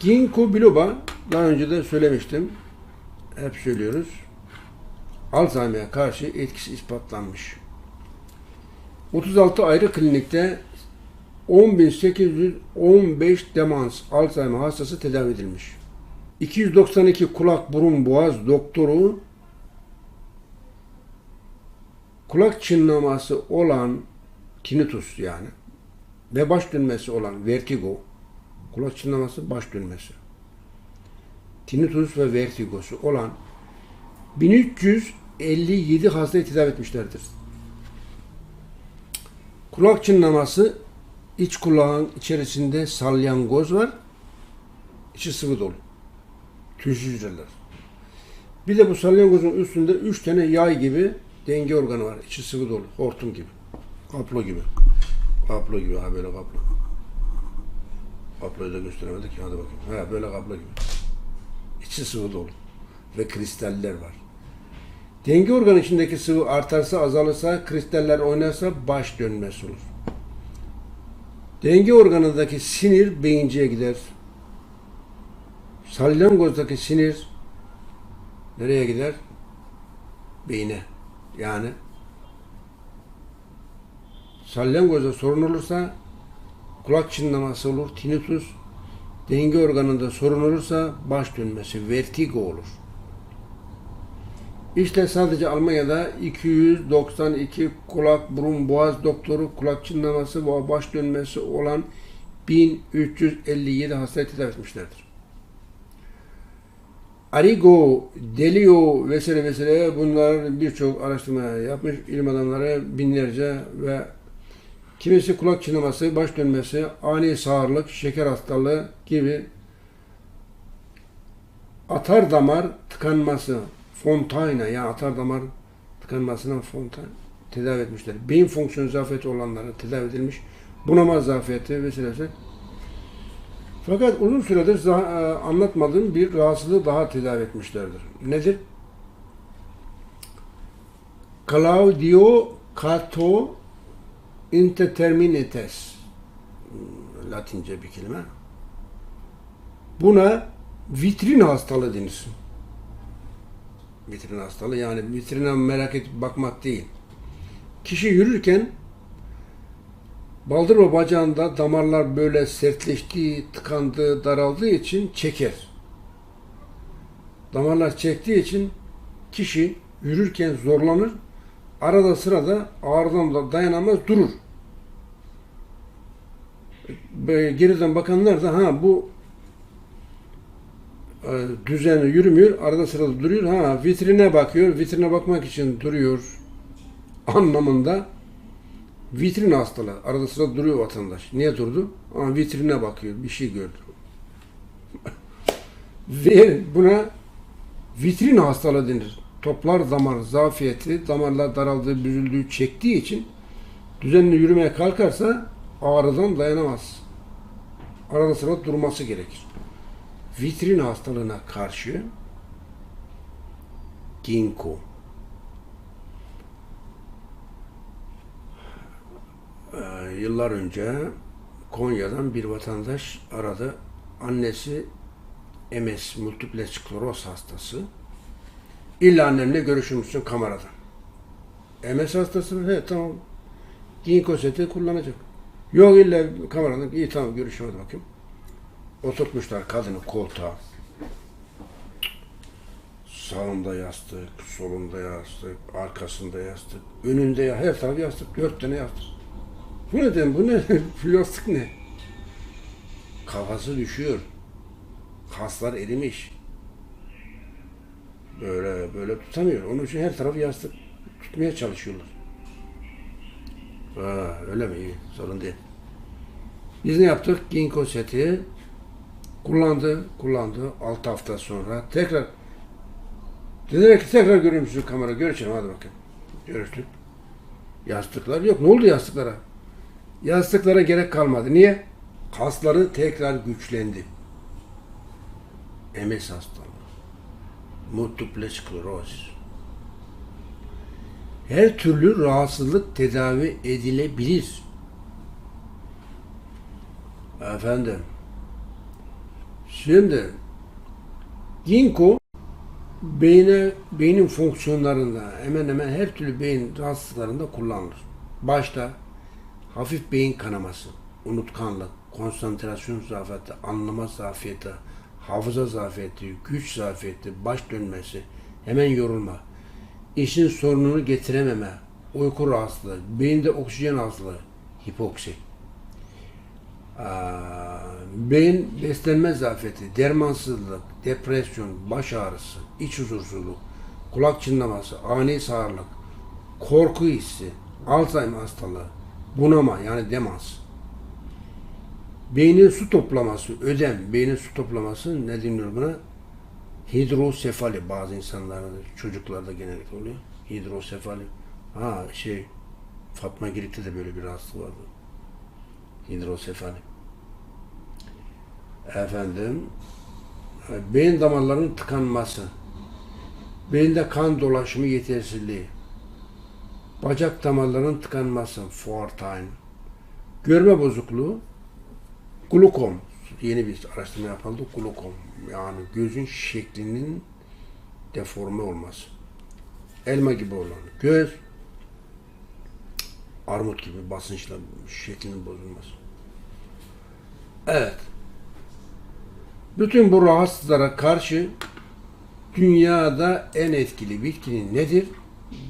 Ginkgo biloba daha önce de söylemiştim. Hep söylüyoruz. Alzheimer'e karşı etkisi ispatlanmış. 36 ayrı klinikte 10.815 demans Alzheimer hastası tedavi edilmiş. 292 kulak burun boğaz doktoru kulak çınlaması olan tinnitus yani ve baş dönmesi olan vertigo kulak çınlaması baş dönmesi tinnitus ve vertigosu olan 1357 hastayı tedavi etmişlerdir. Kulak çınlaması iç kulağın içerisinde salyangoz var. içi sıvı dolu. Tüysüz hücreler. Bir de bu salyangozun üstünde üç tane yay gibi denge organı var. İçi sıvı dolu. Hortum gibi. Kaplo gibi. Kaplo gibi. Ha böyle kaplo. Kaployu da gösteremedik. Hadi bakayım. Ha böyle kaplo gibi. İçi sıvı dolu. Ve kristaller var. Denge organı içindeki sıvı artarsa, azalırsa, kristaller oynarsa baş dönmesi olur. Denge organındaki sinir beyinciye gider. Salyangozdaki sinir nereye gider? Beyine. Yani salyangozda sorun olursa kulak çınlaması olur, tinnitus, denge organında sorun olursa baş dönmesi, vertigo olur. İşte sadece Almanya'da 292 kulak, burun, boğaz doktoru, kulak çınlaması ve baş dönmesi olan 1357 hastayı tedavi etmişlerdir. Arigo, Delio vesaire vesaire bunlar birçok araştırma yapmış ilim adamları binlerce ve kimisi kulak çınlaması, baş dönmesi, ani sağırlık, şeker hastalığı gibi atar damar tıkanması, Fontayna yani atar damar tıkanmasına Fontayna tedavi etmişler. Beyin fonksiyon zafiyeti olanlara tedavi edilmiş. Bunama zafiyeti vesaire. Fakat uzun süredir e, anlatmadığım bir rahatsızlığı daha tedavi etmişlerdir. Nedir? Claudio Cato Indeterminates Hmm, Latince bir kelime. Buna vitrin hastalığı denir. Vitrin hastalığı yani vitrine merak edip bakmak değil. Kişi yürürken baldır ve bacağında damarlar böyle sertleştiği, tıkandığı, daraldığı için çeker. Damarlar çektiği için kişi yürürken zorlanır. Arada sırada ağrıdan da dayanamaz durur. Böyle geriden bakanlar da ha bu e, düzenli yürümüyor. Arada sırada duruyor. Ha vitrine bakıyor. Vitrine bakmak için duruyor anlamında vitrin hastalığı. Arada sırada duruyor vatandaş. Niye durdu? Ama vitrine bakıyor. Bir şey gördü. Ve buna vitrin hastalığı denir. Toplar damar zafiyeti, damarlar daraldığı, büzüldüğü, çektiği için düzenli yürümeye kalkarsa ağrıdan dayanamaz. Arada sırada durması gerekir. Vitrin hastalığına karşı ginkgo Ee, yıllar önce Konya'dan bir vatandaş aradı. Annesi MS, multiple skleroz hastası. İlla annemle görüşür müsün kameradan? MS hastası mı? He tamam. Ginkgo seti kullanacak. Yok illa kameradan. İyi tamam görüşüm hadi bakayım. Oturtmuşlar kadını koltuğa. Sağında yastık, solunda yastık, arkasında yastık, önünde ya her taraf yastık, dört tane yastık. Bu ne dedim, bu ne? Yastık ne? Kafası düşüyor. Kaslar erimiş. Böyle böyle tutamıyor. Onun için her tarafı yastık tutmaya çalışıyorlar. Ha, öyle mi? İyi, sorun değil. Biz ne yaptık? Ginkgo seti kullandı, kullandı. 6 hafta sonra tekrar dediler ki tekrar müsün kamera? Görüşelim hadi bakayım. Görüştük. Yastıklar yok. Ne oldu yastıklara? Yastıklara gerek kalmadı. Niye? Kasları tekrar güçlendi. MS hastalığı. Multiple skleroz. Her türlü rahatsızlık tedavi edilebilir. Efendim, Şimdi ginkgo beyne, beynin fonksiyonlarında hemen hemen her türlü beyin rahatsızlıklarında kullanılır. Başta hafif beyin kanaması, unutkanlık, konsantrasyon zafiyeti, anlama zafiyeti, hafıza zafiyeti, güç zafiyeti, baş dönmesi, hemen yorulma, işin sorununu getirememe, uyku rahatsızlığı, beyinde oksijen azlığı, hipoksi. Aa, beyin beslenme zafiyeti, dermansızlık, depresyon, baş ağrısı, iç huzursuzluk, kulak çınlaması, ani sağırlık, korku hissi, Alzheimer hastalığı, bunama yani demans. Beynin su toplaması, ödem, beynin su toplaması ne deniyor buna? Hidrosefali bazı insanlarda, çocuklarda genellikle oluyor. Hidrosefali. Ha şey, Fatma Girit'te de böyle bir rahatsızlık vardı. Hidrosefali. Efendim, beyin damarlarının tıkanması, beyinde kan dolaşımı yetersizliği, bacak damarlarının tıkanması, time, görme bozukluğu, glukom, yeni bir araştırma yapıldı, glukom, yani gözün şeklinin deforme olması, elma gibi olan göz, armut gibi basınçla şeklinin bozulması. Evet. Bütün bu rahatsızlara karşı dünyada en etkili bitkinin nedir?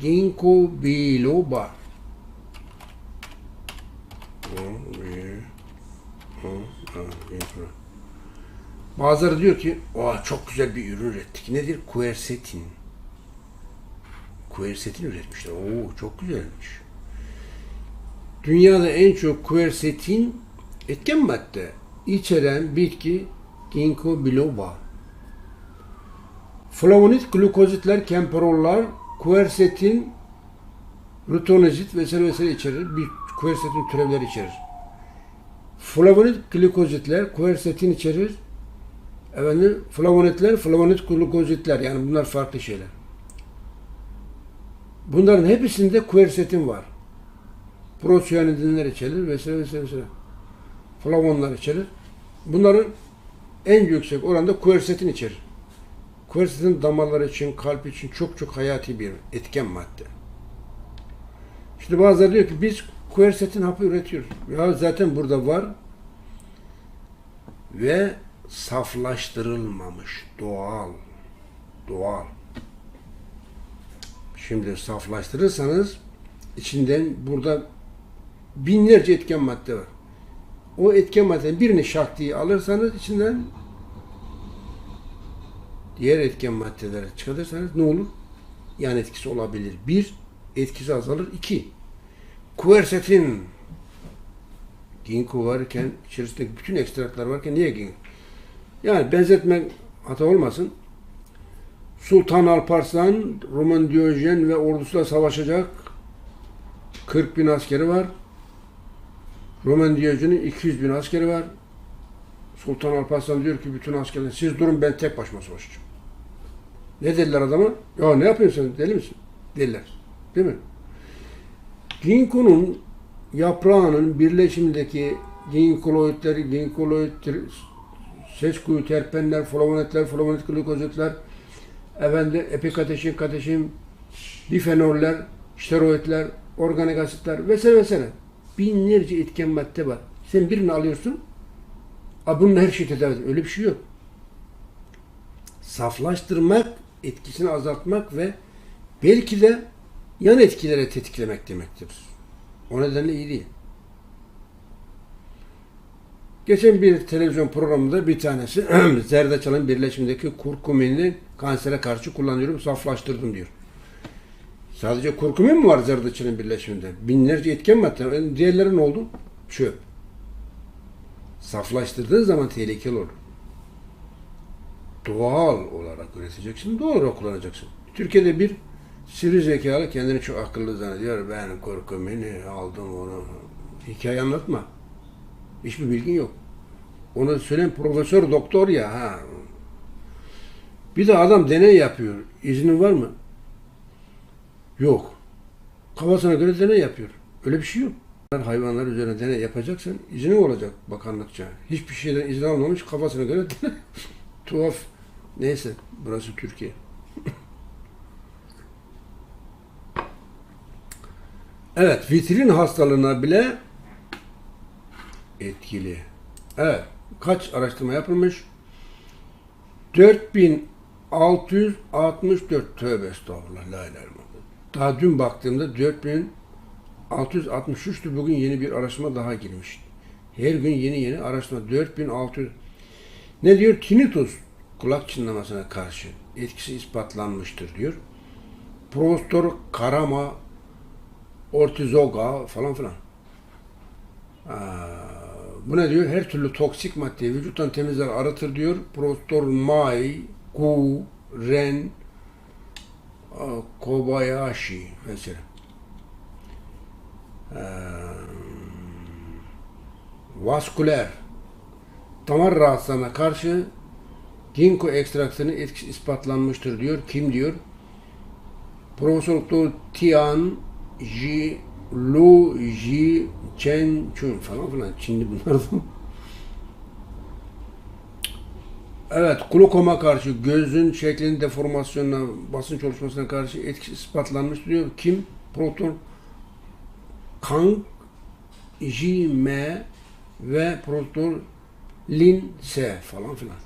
Ginkgo biloba. Bazıları diyor ki, Aa, çok güzel bir ürün ürettik. Nedir? Quercetin. Quercetin üretmişler. Oo, çok güzelmiş. Dünyada en çok quercetin etken madde içeren bitki ginkgo biloba. Flavonoid, glukozitler, kemperollar, quercetin, rutonezit vesaire vesaire içerir. Bir quercetin türevleri içerir. Flavonoid, glukozitler, quercetin içerir. Efendim, flavonoidler, flavonoid, glukozitler yani bunlar farklı şeyler. Bunların hepsinde quercetin var. Prosiyanidinler içerir vesaire vesaire vesaire. Flavonlar içerir. Bunların en yüksek oranda quercetin içerir. Quercetin damarlar için, kalp için çok çok hayati bir etken madde. Şimdi bazıları diyor ki biz quercetin hapı üretiyoruz. Ya zaten burada var ve saflaştırılmamış, doğal. Doğal. Şimdi saflaştırırsanız içinden burada binlerce etken madde var. O etken maddenin birini şak diye alırsanız içinden diğer etken maddeleri çıkarırsanız ne olur? Yan etkisi olabilir. Bir, etkisi azalır. İki, quercetin ginkgo varken, içerisindeki bütün ekstraklar varken niye ginkgo? Yani benzetmek hata olmasın. Sultan Alparslan, Roman Diyojen ve ordusuyla savaşacak 40 bin askeri var. Roman Diyojen'in 200 bin askeri var. Sultan Alparslan diyor ki bütün askerler siz durun ben tek başıma savaşacağım. Ne dediler adama? Ya ne yapıyorsun sen deli misin? Dediler. Değil mi? Ginkgo'nun yaprağının birleşimindeki ginkoloidler, ginkoloid, ses kuyu terpenler, flavonetler, flavonoid glikozitler, efendim epikateşin, kateşin, bifenoller, steroidler, organik asitler vesaire vesaire. Binlerce etken madde var. Sen birini alıyorsun, a bunun her şeyi tedavi ediyor. Öyle bir şey yok. Saflaştırmak, etkisini azaltmak ve belki de yan etkilere tetiklemek demektir. O nedenle iyi değil. Geçen bir televizyon programında bir tanesi zerdeçalın birleşimindeki kurkumini kansere karşı kullanıyorum, saflaştırdım diyor. Sadece kurkumin mi var zerdeçalın birleşiminde? Binlerce etken madde. Diğerleri ne oldu? Çöp. Saflaştırdığın zaman tehlikeli olur. Doğal olarak üreteceksin, doğal olarak kullanacaksın. Türkiye'de bir sivri zekalı kendini çok akıllı zannediyor. Ben kurkumini aldım onu. Hikaye anlatma. Hiçbir bilgin yok. Onu söyleyen profesör doktor ya. Ha. Bir de adam deney yapıyor. İznin var mı? Yok. Kafasına göre deney yapıyor. Öyle bir şey yok. Hayvanlar üzerine deney yapacaksan iznin olacak bakanlıkça. Hiçbir şeyden izin almamış kafasına göre tuhaf. Neyse burası Türkiye. Evet vitrin hastalığına bile etkili. Evet kaç araştırma yapılmış? 4664 tövbe estağfurullah la ilahe. Daha dün baktığımda 4663'tü bugün yeni bir araştırma daha girmiş. Her gün yeni yeni araştırma 4600 ne diyor? Tinnitus kulak çınlamasına karşı etkisi ispatlanmıştır diyor. Prostor karama ortizoga falan filan. Aa, bu ne diyor? Her türlü toksik maddeyi vücuttan temizler, arıtır diyor. Prostor mai, gu, ren, a, kobayashi mesela. Ee, vasküler damar rahatsızlığına karşı ginkgo ekstraksının etkisi ispatlanmıştır diyor. Kim diyor? Profesör Doktor Tian Ji Lu Ji Chen Chun falan filan. Çinli bunlar. evet, glukoma karşı gözün şeklinin deformasyonuna, basınç oluşmasına karşı etkisi ispatlanmış diyor. Kim? Proton Kang Ji Me ve Proton Lin Se falan filan.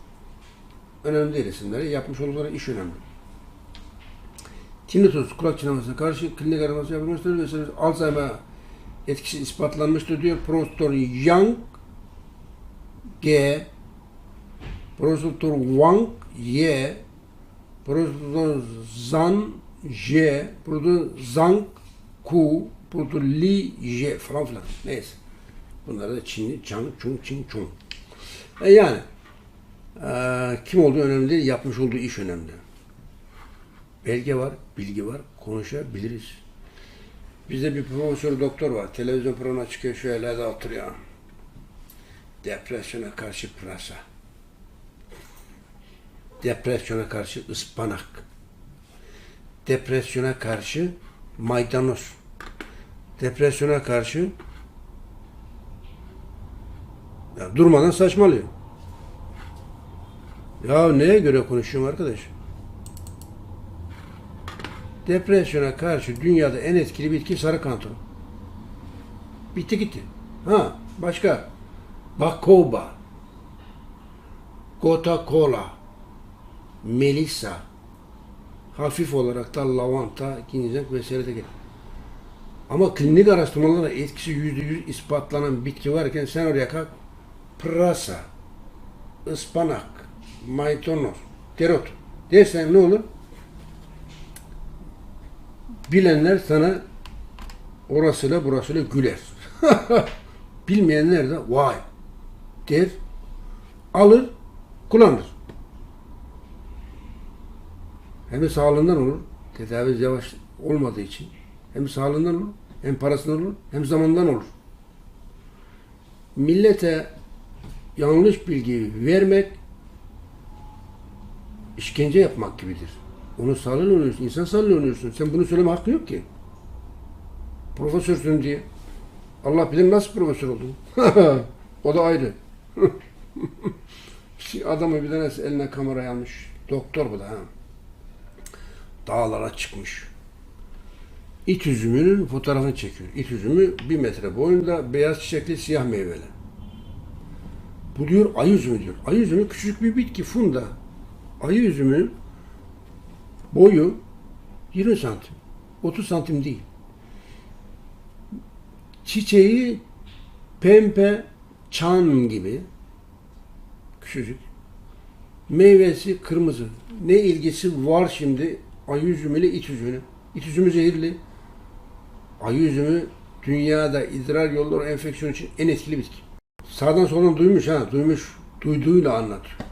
Önemli değil isimleri. Yapmış oldukları iş önemli. Tinnitus kulak çınlamasına karşı klinik araması yapılmıştır ve Alzheimer etkisi ispatlanmıştır diyor. Profesör Yang G Profesör Wang Y Profesör Zhang J Profesör Zhang Ku Profesör Li J falan filan. Neyse. Bunlar da Çinli Chang Chung Ching Chung. E yani e, kim olduğu önemli değil, yapmış olduğu iş önemli. Belge var, bilgi var, konuşabiliriz. Bizde bir profesör doktor var. Televizyon programına çıkıyor şöyle de oturuyor. Depresyona karşı pırasa. Depresyona karşı ıspanak. Depresyona karşı maydanoz. Depresyona karşı ya durmadan saçmalıyor. Ya neye göre konuşuyorum arkadaş? Depresyona karşı dünyada en etkili bitki sarı kantaron. Bitti gitti. Ha başka. Bakoba. Gota Cola. Melissa. Hafif olarak da lavanta, ginseng vesaire de gelir. Ama klinik araştırmalarda etkisi yüzde yüz ispatlanan bitki varken sen oraya kalk pırasa, ıspanak, maydanoz, dereotu dersen ne olur? Bilenler sana orasıyla burasıyla güler. Bilmeyenler de vay der, alır, kullanır. Hem sağlığından olur, tedavi yavaş olmadığı için. Hem sağlığından olur, hem parasından olur, hem zamandan olur. Millete yanlış bilgi vermek işkence yapmak gibidir. Onun sağlığını oynuyorsun, insan sağlığını oynuyorsun. Sen bunu söyleme hakkı yok ki. Profesörsün diye. Allah bilir nasıl profesör oldun. o da ayrı. Adamı bir tanesi eline kamerayı almış. Doktor bu da ha. Dağlara çıkmış. İt üzümünün fotoğrafını çekiyor. İt üzümü bir metre boyunda beyaz çiçekli siyah meyveli. Bu diyor ayı üzümü diyor. Ayı üzümü küçük bir bitki funda. Ayı üzümünün boyu 20 santim. 30 santim değil. Çiçeği pembe çan gibi küçücük. Meyvesi kırmızı. Ne ilgisi var şimdi ayı üzümüyle it üzümüne? İt üzümü zehirli. Ayı üzümü dünyada idrar yolları enfeksiyonu için en etkili bitki. Sağdan soldan duymuş ha, duymuş, duyduğuyla anlatıyor.